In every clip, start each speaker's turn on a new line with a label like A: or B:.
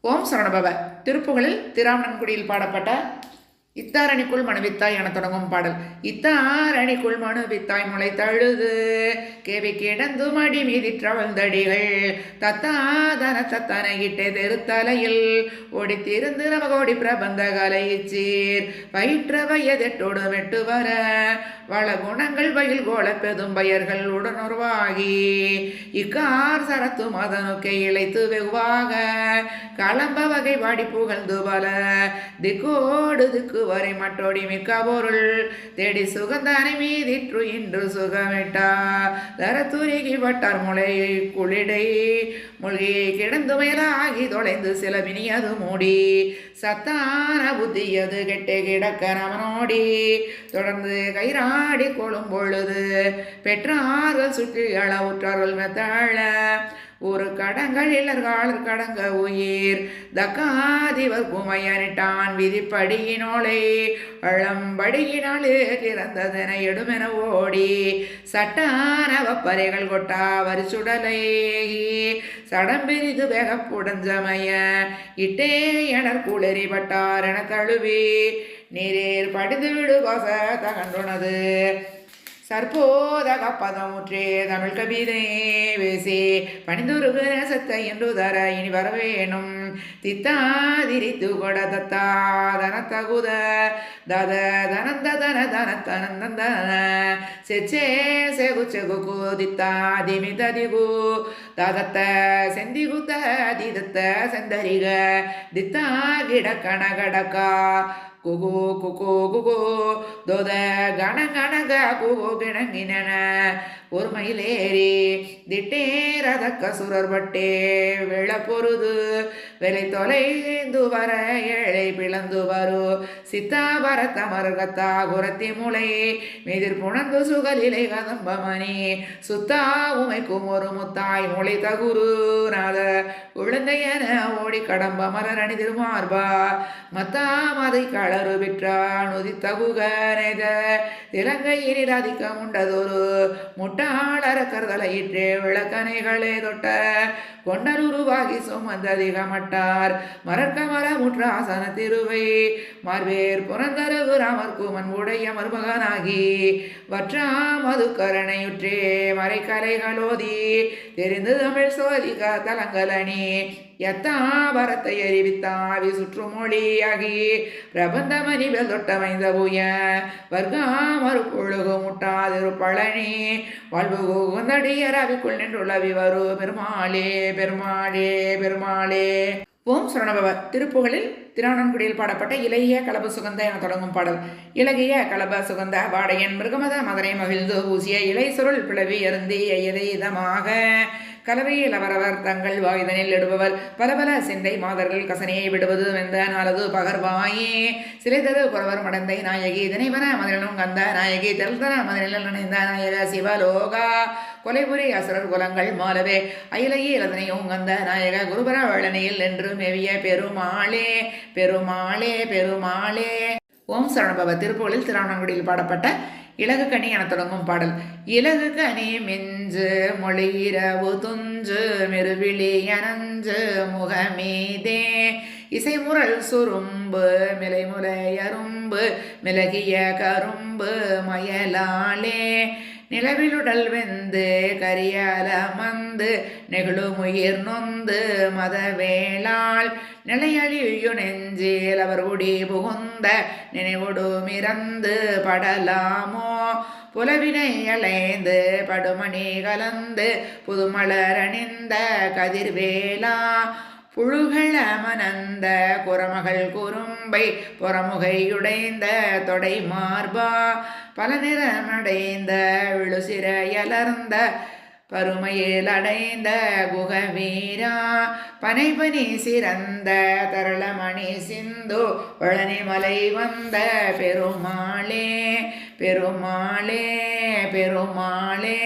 A: ஓம் சரணபவ. திருப்புகளில் திராவணன்குடியில் பாடப்பட்ட இத்தாரணிக்குள் மனுவித்தாய் என தொடங்கும் பாடல். இத்தாரணிக்குள் மனுவித்தாய் முளை தழுது கேவி கிடந்து மடி மீதிற்றவழ்ந்தடிகள் தத்தாதன தத்தன இட்டே தெருத்தலையில் ஒடித்திருந்து நமகோடி பிரபந்த கலைச்சீர் வயிற்ற வயதெட்டோடு வெட்டு வர வள குணங்கள் வயல் கோல பெதும் பயர்கள் உடனுருவாகி. இக்கார் சரத்து மதனுக்கை இழைத்து வெகுவாக களம்ப வகை வாடி புகழ்ந்து பல திக்கோடு திக்கு வரை மட்டோடி மிக்க பொருள் தேடி சுகந்தானை மீதிற்று இன்று சுகமிட்டா. தரத்துருகி பட்டார் முளை குளிடை மூழ்கியை கிடந்து மேலாகி தொலைந்து சில வினியது மூடி. சத்தான புத்தியது கெட்டே கிடக்க நமனோடி. தொடர்ந்து கைராடி கொள்ளும் பொழுது பெற்றார்கள் சுற்றி அளவுற்றார்கள் மெத்தாழ ஒரு கடங்கள் இல்லர்காலர் கடங்க உயிர். தக்காதிவர் குமையனிட்டான் விதிப்படியினோளே. அழம்படியினாலே திறந்ததென எடுமென ஓடி. சட்டானவ வப்பறைகள் கொட்டா வரிசுடலை சடம்பிரிது வேகப்புடஞ்சமய இட்டே எனர் குளிரி பட்டார் என தழுவி நீரேர் படிந்து விடு கோச தகன்றுனது. சற்போதக பதமுற்றே தமிழ் கவிதை வேசே பணிந்துருகு நேசத்தை என்று தர இனி வரவேணும். தித்தாதிரித்து கொட தத்தா தனத்தகுத தத தனந்த தன தன தனந்தன செச்சே செகு செகு தித்தா திமி ததிகு ததத்த செந்திகுத்த திதத்த செந்தரிக தித்தா கிட கண கடக்கா குகு குகு குகு. தோத கண கணக குகு கிணங்கின ஒரு மயிலேறி திட்டேரத கசுரர் பட்டே விழ பொருது வெலை தொலைந்து வர ஏழை பிளந்து வரு சித்தாபர தமருகத்தா குரத்தி முளை. மெதிர் புணர்ந்து சுகலிலை கதம்பமணி. சுத்தா உமைக்கும் ஒரு முத்தாய் முளை தகுரு நாத. குழந்தையன ஓடி கடம்ப மலர் அணிதிரு மார்பா மத்தா மதை களறு விற்றான் உதித்தகுக நெத. இலங்கையினில் அதிக்கம் உண்டதொரு. முட்டாளர கருதலையிற்றே விளக்கணைகளே தொட்ட. கொண்டலுருவாகி சுமந்ததிகமட்ட மாட்டார். மறக்க முற்ற ஆசன திருவை மார்வேர் புறந்தரகு ராமர்குமன் உடைய மருமகனாகி. வற்றா மதுக்கரணையுற்றே மறைக்கலைகளோதி தெரிந்து தமிழ் சோதிக தலங்கலனி எத்தாபரத்தை அறிவித்தாவி சுற்றுமொழியாகி பிரபந்தமணி வெல்தொட்டமைந்த புய. வர்க்காமறு பொழுகு முட்டாதிரு பழனி வாழ்வு குந்தடியர் அவிக்குள் நின்றுள்ளவி வரு பெருமாளே பெருமாளே பெருமாளே. ஓம் சரணபவ. திருப்புகளில் திருவண்ணன்குடியில் பாடப்பட்ட இளைய கலப சுகந்த என தொடங்கும் பாடல். இலகிய கலப சுகந்த வாடையன் மிருகமத மதனை மகிழ்ந்து ஊசிய இலை சுருள் பிளவி அருந்தி எதைதமாக கலவையில் அவரவர் தங்கள் வாயுதனில் இடுபவர். பல பல சிந்தை மாதர்கள் கசனையை விடுவது வெந்த நாளது பகர்வாயே. சிலை தரு மடந்தை நாயகி தினைவன மதிலும் கந்த நாயகி தெல்தன மதிலில் நினைந்த நாயக சிவலோகா. கொலைபுரி அசுரர் குலங்கள் மாலவே அயிலையே இளதனையும் கந்த நாயக குருபர வழனியில் என்று மேவிய பெருமாளே பெருமாளே பெருமாளே. ஓம் சரணபவ திருப்புகளில் திருவண்ணாங்குடியில் பாடப்பட்ட இலகு கனி என தொடங்கும் பாடல். இலகு கனி நெஞ்சு மொழியிரவு துஞ்சு மிருவிழி அனஞ்சு முகமீதே. இசைமுரல் சுரும்பு மிலைமுலை அரும்பு மிளகிய கரும்பு மயலாளே. நிலவிலுடல் வெந்து கரியால மந்து நெகிழுமுயிர் நொந்து மதவேளாள் நிலையழியு நெஞ்சில் அவர் குடி புகுந்த நினைவுடு மிறந்து படலாமோ? புலவினை அலைந்து படுமணி கலந்து புதுமலரணிந்த கதிர்வேலா? புழுகள் மனந்த குரமகள் குறும்பை புறமுகையுடைந்த தொடை மார்பா பல நிறமடைந்த விழுசிறையலர்ந்த பருமையில் அடைந்த குகவீரா பனைபனி சிறந்த தரளமணி சிந்து பழனிமலை வந்த பெருமாளே பெருமாளே பெருமாளே.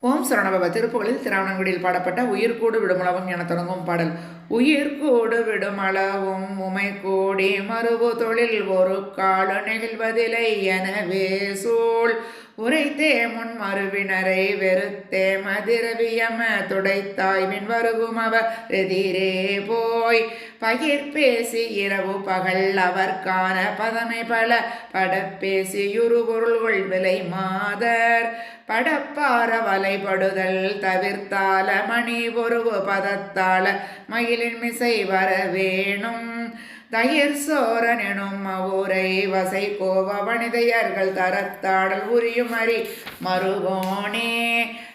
A: ஓம் சரணபவ. திருப்புகளில் திருவண்ணங்குடியில் பாடப்பட்ட உயிர்கூடு விடுமளவும் என தொடங்கும் பாடல். உயிர்கூடு விடுமளவும் உமை கூடி மறுபு தொழில் ஒரு கால நெகிழ்வதில்லை எனவே சூழ். உரைத்தே முன் மறுவினரை வெறுத்தே மதிரவியம துடைத்தாய் மின் வருகும் அவர் எதிரே போய். பகிர் பேசி இரவு பகல் அவர்கான பதமை பல. படப்பேசி பொருள்கள் விலை மாதர். படப்பார வலைபடுதல் தவிர்த்தால மணி பொருவு பதத்தால மயிலின் மிசை வர வேணும். தயிர் சோரன் எனும் ஊரை வசை கோவ வனிதையர்கள் தரத்தாடல் உரியும் அறி மருகோனே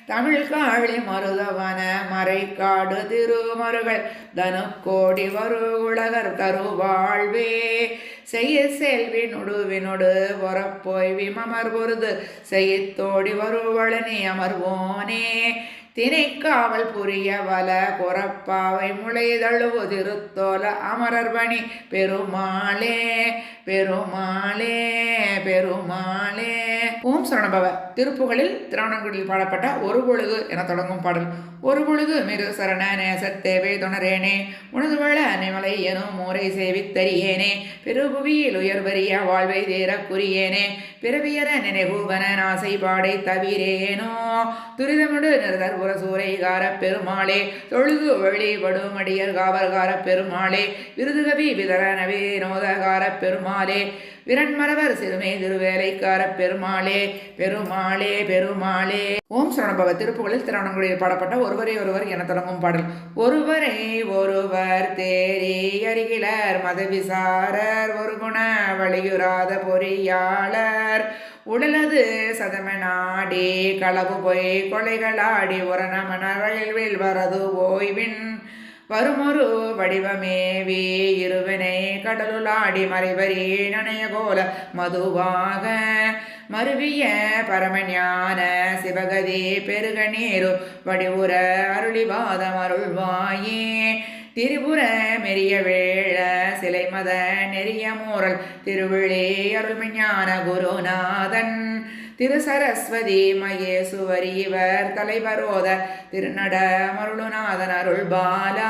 A: தமிழ் காழி மருதவன மறைக்காடு திருமருகள் தனுக்கோடி வரு உலகர் தருவாழ்வே. செய்ய செல்வி நுடுவினொடு பொறப்போய் விமமர் பொருது செய்யத்தோடி வருவழனி அமர்வோனே. திணைக்காவல் புரிய வல பொறப்பாவை முளைதழுவு திருத்தோல அமரர்பணி பெருமாளே. பெருமாளே பெருமாளே. ஓம் சரணபவ. திருப்புகளில் திருவண்ணங்குடியில் பாடப்பட்ட ஒரு பொழுது என தொடங்கும் பாடல். ஒரு பொழுது மிரு சரண நேசத்தேவை துணரேனே. உனது வள நிமலை எனும் ஊரை சேவித்தறியேனே. பெருபுவியில் உயர்வரிய வாழ்வை தேர குறியேனே பிறவியர நினைவுவன நாசை பாடை தவிரேனோ. துரிதமுடு நிறுதர் புரசூரைகார பெருமாளே. தொழுது வழிபடுமடியர் காவல்கார பெருமாளே. விருதுகவி விதர நவீனோதகார பெருமாள் பெருமாளே விரண்மரவர் சிறுமை திருவேலைக்கார பெருமாளே பெருமாளே பெருமாளே. ஓம் சரணபவ திருப்புகளில் திருவண்ணங்குடியில் பாடப்பட்ட ஒருவரே ஒருவர் என தொடங்கும் பாடல். ஒருவரை ஒருவர் தேரி அருகிலர் மதவிசாரர் ஒரு குண வழியுறாத பொறியாளர். உடலது சதம நாடி களவு பொய் கொலைகளாடி உரணமனவில் வரது ஓய்வின் வருமுரு வடிவமேவி இருவினை கடலுளாடி மறைவரி நனைய கோல மதுவாக மருவிய பரமஞான சிவகதி பெருக நீரு வடிவுற அருளிவாதம் அருள்வாயே திரிபுர மெரிய வேள சிலை மத நெறிய மூரல் திருவிழே அருள்மஞான குருநாதன். திரு சரஸ்வதி மகேசுவரி இவர் தலைவரோத திருநட மருளுநாதன் அருள் பாலா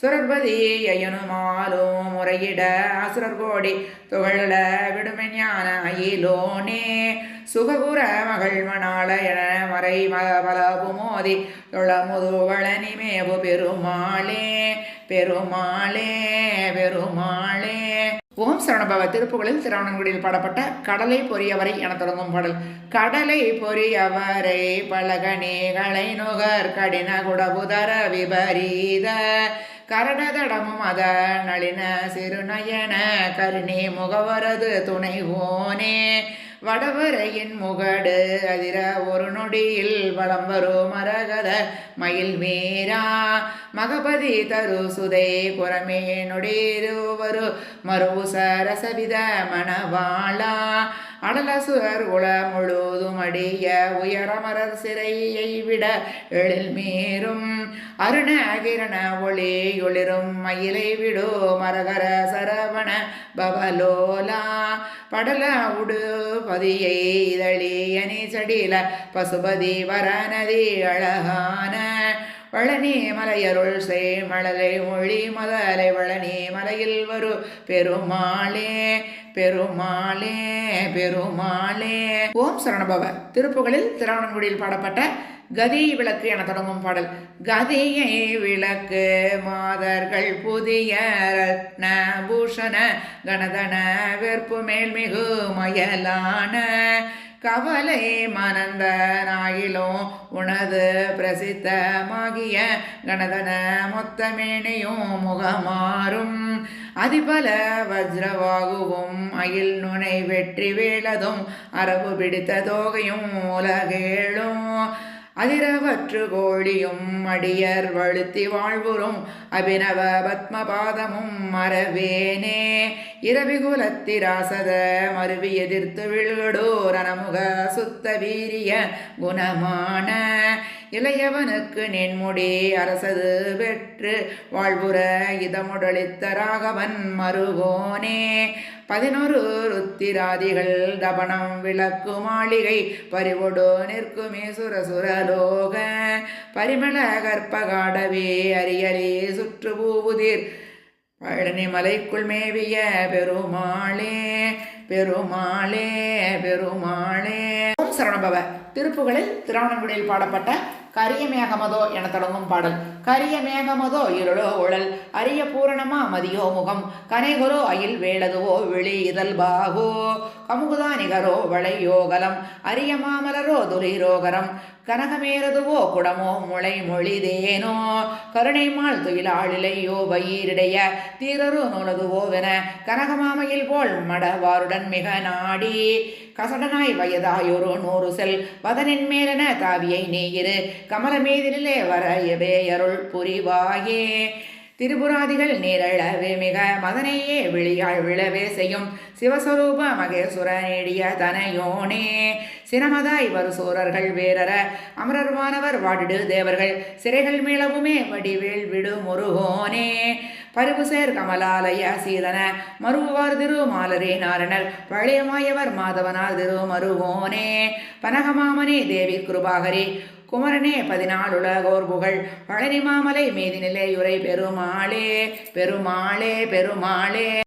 A: சுரர்பதி ஐயனுமாலும் முறையிட அசுரர் கோடி விடுமஞான விடுமெஞான அயிலோனே. சுககுர மகள்மணாள என மறை மலபு மோதி தொழமுதுவளனி மேவு பெருமாளே பெருமாளே பெருமாளே. ஓம் சரணபவ திருப்புகளில் திருவண்ணங்குடியில் பாடப்பட்ட கடலை பொரியவரை என தொடங்கும் பாடல். கடலை பொரியவரை பலகணிகளை நுகர் கடின குடபுதர விபரீத. கரடதடமும் அத நளின சிறுநயன கருணி முகவரது துணை ஓனே வடவரையின் முகடு அதிர ஒரு நொடியில் வளம் வரும் மரகத மயில் மீரா. மகபதி தரு சுதை புறமே நொடிருவரு மருச சரசவித மணவாளா. அடலசுவர் உள முழுதும் அடிய உயரமரர் சிறையை விட எழில் மீறும். அருண கிரண ஒளி ஒளிரும் மயிலை விடோ மரகர சரவண பவலோலா. படல உடு பதியை இதழி அணி சடில பசுபதி வரநதி அழகான. வளனி மலையருள் செய் மழலை மொழி மதலை வளனி மலையில் வரு பெருமாளே. பெருமாளே பெருமாளே. ஓம் சரணபவ. திருப்புகளில் திருவண்ணங்குடியில் பாடப்பட்ட கதி விளக்கு என தொடங்கும் பாடல். கதியை விளக்கு மாதர்கள் புதிய ரத்ன பூஷண கணதன வெற்பு மேல்மிகு மயலான கவலை மனந்த நாயிலும் உனது பிரசித்தமாகிய கணதன மொத்தமேனையும் முகமாறும். அதிபல வஜ்ரவாகுவும் அயில் நுனை வெற்றி வேளதும் அரபு பிடித்த தோகையும் உலகேளும். அதிரவற்று கோழியும் அடியர் வழுத்தி வாழ்வுறும் அபினவ பத்மபாதமும் மரவேனே இரவிகுலத்திராசத மருவி எதிர்த்து விழுடோர் அனமுக சுத்த வீரிய குணமான. இளையவனுக்கு நின்முடி அரசது வெற்று வாழ்வுற இதமுடளித்த ராகவன் மருகோனே. பதினொரு ருத்திராதிகள் தபனம் விளக்கு மாளிகை பறிவொடு நிற்குமே சுரசுரலோக பரிமள கற்பகாடவே அரியலே சுற்று பூவுதிர். பழனி மலைக்குள் மேவிய பெருமாளே பெருமாளே பெருமாளே. சரணபவ திருப்புகளில் திருவண்ணங்குடியில் பாடப்பட்ட கரியமேகமதோ என தொடங்கும் பாடல். கரிய மேகமதோ இருளோ உழல் அரிய பூரணமா மதியோ முகம். கனைகுரோ அயில் வேளதுவோ விழி இதழ் பாகோ. கமுகுதா நிகரோ வளையோகலம் அரிய மாமலரோ துளிரோகரம் கனகமேறதுவோ குடமோ முளை மொழிதேனோ கருணைமாள் துயிலாளிலையோ வயிரிடைய தீரரு நூலதுவோவென கனகமாமையில் போல் மடவாருடன் மிக நாடி. கசடனாய் வயதாயொரு நூறு செல் வதனின் மேலென தாவியை நீயிரு கமலமீதினிலே வரையவே அருள் புரிவாயே. திரிபுராதிகள் நீரழவே மிக மதனையே விழியாள் விழவே செய்யும் சிவஸ்வரூப மகேசுர நேடிய தனையோனே. சிரமதாய் வரு சூரர்கள் வேரற அமரர்வானவர் வாடிடு தேவர்கள் சிறைகள் மீளவுமே வடிவேல் விடு முருகோனே. பருகுசேர் கமலாலய சீதன மருவார் திரு மாலரே நாரணர் பழையமாயவர் மாதவனார் திரு மருகோனே. பனகமாமனே தேவி கிருபாகரி குமரனே பதினாலுலகோர் புகழ். பழனிமாமலை மேதி நிலையுரை உரை பெருமாளே பெருமாளே பெருமாளே.